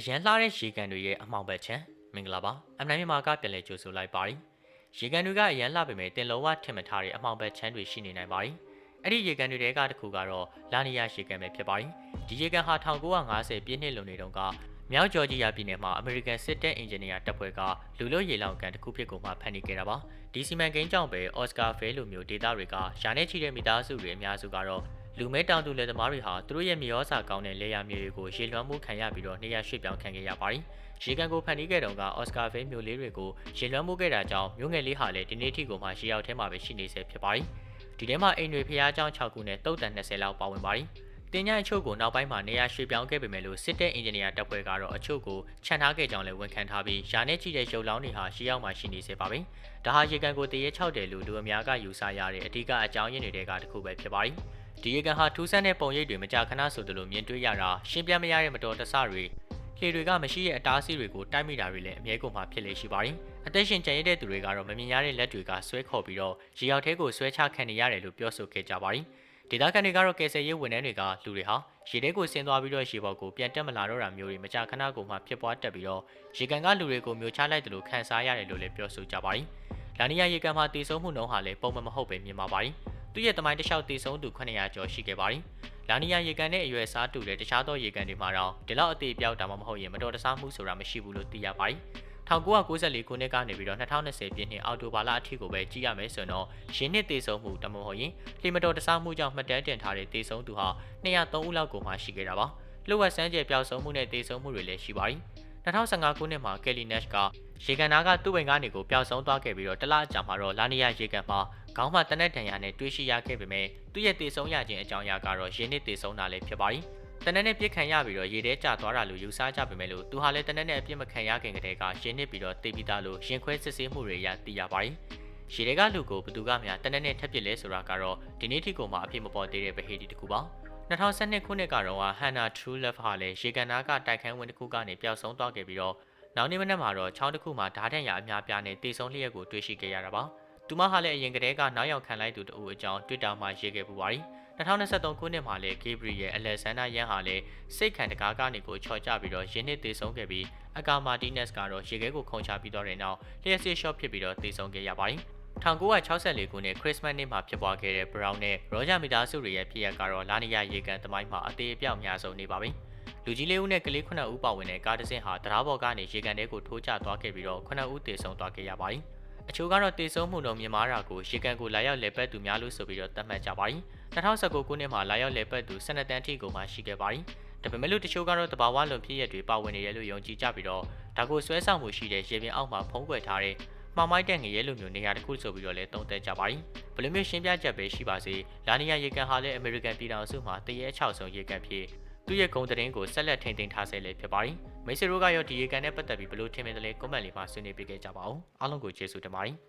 အရန်လှတဲ့ရေကန်တွေရဲ့အမှောင်ဘက်ချမ်းမင်္ဂလာပါအမ်နိုင်မြန်မာကပြန်လည်ကြိုဆိုလိုက်ပါရီရေကန်တွေကအရန်လှပေမဲ့တင်လုံးဝထင်မထားတဲ့အမှောင်ဘက်ချမ်းတွေရှိနေနိုင်ပါရီအဲ့ဒီရေကန်တွေတဲကတစ်ခုကတော့လာနီယာရေကန်ပဲဖြစ်ပါရီဒီရေကန်ဟာ1950ပြည့်နှစ်လုံနေတုန်းကမြောက်ဂျော်ဂျီယာပြည်နယ်မှာ American စစ်တပ်အင်ဂျင်နီယာတပ်ဖွဲ့ကလူလို့ရေလောင်ကန်တစ်ခုဖြစ်ကိုမှဖန်တီးခဲ့တာပါဒီစီမံကိန်းကြောင့်ပဲ Oscar Fair လိုမျိုးဒေတာတွေကရှာနေချီတဲ့မိသားစုတွေအများစုကတော့ လူမဲတောင်သူလယ်သမားတွေဟာသူတို့ရဲ့မြေဩစာကောင်းတဲ့လေယာမြေတွေကိုရေလွှမ်းမှုခံရပြီးတော့နေရာရွှေ့ပြောင်းခံခဲ့ရပါတယ်။ရေကန်ကိုဖန်တီးခဲ့တုန်းကအော်စကာဖေးမျိုးလေးတွေကိုရေလွှမ်းမှုခဲ့တာကြောင့်မျိုးငယ်လေးဟာလည်းဒီနေ့ထိကိုမှရေရောက်ထဲမှာပဲရှိနေဆဲဖြစ်ပါတယ်။ဒီထဲမှာအိမ်တွေဖျားကြောင်း6ခုနဲ့တုတ်တန်20လောက်ပါဝင်ပါတယ်။တင်ညာအချို့ကိုနောက်ပိုင်းမှာနေရာရွှေ့ပြောင်းခဲ့ပေမဲ့လို့စစ်တပ်အင်ဂျင်နီယာတပ်ဖွဲ့ကတော့အချို့ကိုခြံထားခဲ့ကြောင်းလည်းဝန်ခံထားပြီးယာနဲ့ကြည့်တဲ့ရုပ်လောင်းတွေဟာရှေးရောက်မှရှိနေစေပါပဲ။ဒါဟာရေကန်ကိုတရေ6တယ်လို့လူအများကယူဆရတဲ့အဓိကအကြောင်းရင်းတွေထဲကတစ်ခုပဲဖြစ်ပါတယ်။ ဒီရေကန်ဟာထူးဆန်းတဲ့ပုံရိပ်တွေမကြာခဏဆိုသလိုမြင်တွေ့ရတာရှင်းပြမရတဲ့မတော်တဆတွေလှေတွေကမရှိတဲ့အတားအဆီးတွေကိုတိုက်မိတာတွေလည်းအမြဲကုန်မှဖြစ်လေရှိပါတယ်။အသက်ရှင်ကျန်ရတဲ့သူတွေကတော့မမြင်ရတဲ့လက်တွေကဆွဲခေါ်ပြီးတော့ရေရောက်ထဲကိုဆွဲချခံနေရတယ်လို့ပြောဆိုခဲ့ကြပါတယ်။ဒေသခံတွေကတော့ကယ်ဆယ်ရေးဝန်ထမ်းတွေကလူတွေဟာရေထဲကိုဆင်းသွားပြီးတော့ရေပေါ်ကိုပြန်တက်မလာတော့တာမျိုးတွေမကြာခဏကုန်မှဖြစ်ပွားတက်ပြီးတော့ရေကန်ကလူတွေကိုမျိုးချလိုက်တယ်လို့ခန်းစားရတယ်လို့လည်းပြောဆိုကြပါတယ်။လာနီယာရေကန်မှာတည်ဆုံမှုနှုန်းဟာလည်းပုံမှန်မဟုတ်ပဲမြင်ပါပါတယ်။ သူ့ရဲ့တမိုင်းတစ်လျှောက်တည်ဆုံသူ900ကျော်ရှိခဲ့ပါတယ်။လာနီယာရေကန်နဲ့အရွယ်စားတူတဲ့တခြားသောရေကန်တွေမှာတော့ဒီလောက်အသေးပြောက်တာမှမဟုတ်ရင်မတော်တဆမှုဆိုတာမရှိဘူးလို့သိရပါတယ်။1994ခုနှစ်ကနေပြီးတော့2020ပြည့်နှစ်အောက်တိုဘာလအထိကိုပဲကြည့်ရမယ်ဆိုတော့ရင်းနှစ်တည်ဆုံမှုတမဟုတ်ရင်လီမတော်တဆမှုကြောင့်မှတ်တမ်းတင်ထားတဲ့တည်ဆုံသူဟာ203ဦးလောက်ကိုမှရှိခဲ့တာပါ။လှုပ်ဝက်စမ်းကျဲပျောက်ဆုံးမှုနဲ့တည်ဆုံမှုတွေလည်းရှိပါတယ်။2015ခုနှစ်မှာကယ်လီနက်ကရေကန်နာကသူ့ဝင်ကနေကိုပျောက်ဆုံးသွားခဲ့ပြီးတော့တလအကြာမှာတော့လာနီယာရေကန်မှာ ခေါင်းမှာတနက်တန်ရာနဲ့တွေးရှိရခဲ့ပေမဲ့သူ့ရဲ့တည်ဆုံရခြင်းအကြောင်းအရာကတော့ရင်းနှစ်တည်ဆုံတာလည်းဖြစ်ပါတယ်။တနက်နဲ့ပြစ်ခံရပြီးတော့ရေထဲကျသွားတာလို့ယူဆကြပေမဲ့လို့သူဟာလည်းတနက်နဲ့အပြစ်မခံရခင်ကတည်းကရင်းနှစ်ပြီးတော့တေးပြီးသားလို့ရင်ခွဲစစ်ဆေးမှုတွေရသိရပါတယ်။ရေတွေကလူကိုဘသူကမှတနက်နဲ့ထပ်ပစ်လဲဆိုတာကတော့ဒီနေ့ထိကိုမှအဖြစ်မပေါ်သေးတဲ့ဗဟေတီတစ်ခုပါ။2012ခုနှစ်ကတော့ဟန်နာ True Love ဟာလည်းရေကန်နာကတိုက်ခန်းဝင်တစ်ခုကနေပျောက်ဆုံးသွားခဲ့ပြီးတော့နောက်နေ့မနက်မှာတော့ချောင်းတစ်ခုမှာဓာတ်ထန်ရအများပြားနဲ့တေဆုံးလျက်ကိုတွေ့ရှိခဲ့ရတာပါ။ သူမဟာလည်းအရင်ကတည်းကနောက်ရောက်ခံလိုက်သူတအူအကြောင်း Twitter မှာရေးခဲ့ပူပါတယ်။2023ခုနှစ်မှာလည်း Gabriel Alexander Yan ဟာလည်းစိတ်ခံတကားကနေကိုချော်ကြပြီးတော့ရင်းနှစ်သေဆုံးခဲ့ပြီးအကာမာတီနက်စ်ကတော့ရေခဲကိုခုံချပြီးတော့တဲ့နောက်လျှက်စစ်ရှော့ဖြစ်ပြီးတော့သေဆုံးခဲ့ရပါတယ်။1964ခုနှစ်ခရစ်စမတ်နေ့မှာဖြစ်ပွားခဲ့တဲ့ Brown နဲ့ Roger မိသားစုတွေရဲ့ဖြစ်ရပ်ကတော့လာနီယာရေကန်သမိုင်းမှာအသေးအပြောက်များဆုံးနေပါပြီ။လူကြီးလေးဦးနဲ့ကလေး9ဦးပါဝင်တဲ့ကားတစ်စင်းဟာတရားပေါ်ကနေရေကန်ထဲကိုထိုးကျသွားခဲ့ပြီးတော့9ဦးသေဆုံးသွားခဲ့ရပါတယ်။ အချို့ကတော့တေဆုံးမှုလုံးမြင်မာတာကိုရေကန်ကိုလာရောက်လေပတ်သူများလို့ဆိုပြီးတော့သတ်မှတ်ကြပါတယ်။2019ခုနှစ်မှာလာရောက်လေပတ်သူ12တန်းထိကိုမှရှိခဲ့ပါတယ်။ဒါပေမဲ့လို့တချို့ကတော့တဘာဝလွန်ဖြစ်ရတွေပါဝင်နေတယ်လို့ယုံကြည်ကြပြီးတော့ဒါကိုဆွဲဆောင်မှုရှိတဲ့ရေပြင်အောက်မှာဖုံးကွယ်ထားတဲ့မှောင်မိုက်တဲ့ငရဲလိုမျိုးနေရာတစ်ခုဆိုပြီးတော့လည်းတုံ့တက်ကြပါတယ်။ဘယ်လိုမျိုးရှင်းပြချက်ပဲရှိပါစေလာနီယာရေကန်ဟာလည်းအမေရိကန်ပြည်ထောင်စုမှာတရေ6ဆုံးရေကန်ဖြစ်သူ့ရဲ့ဂုံသတင်းကိုဆက်လက်ထိန်းသိမ်းထားဆဲလည်းဖြစ်ပါတယ်။ မိတ်ဆွေတို့ကရောဒီရေကန်နဲ့ပတ်သက်ပြီးဘယ်လိုထင်မြင်တယ်လဲကွန်မန့်လေးမှာဆွေးနွေးပေးခဲ့ကြပါဦး။အားလုံးကိုကျေးဇူးတင်ပါတယ်။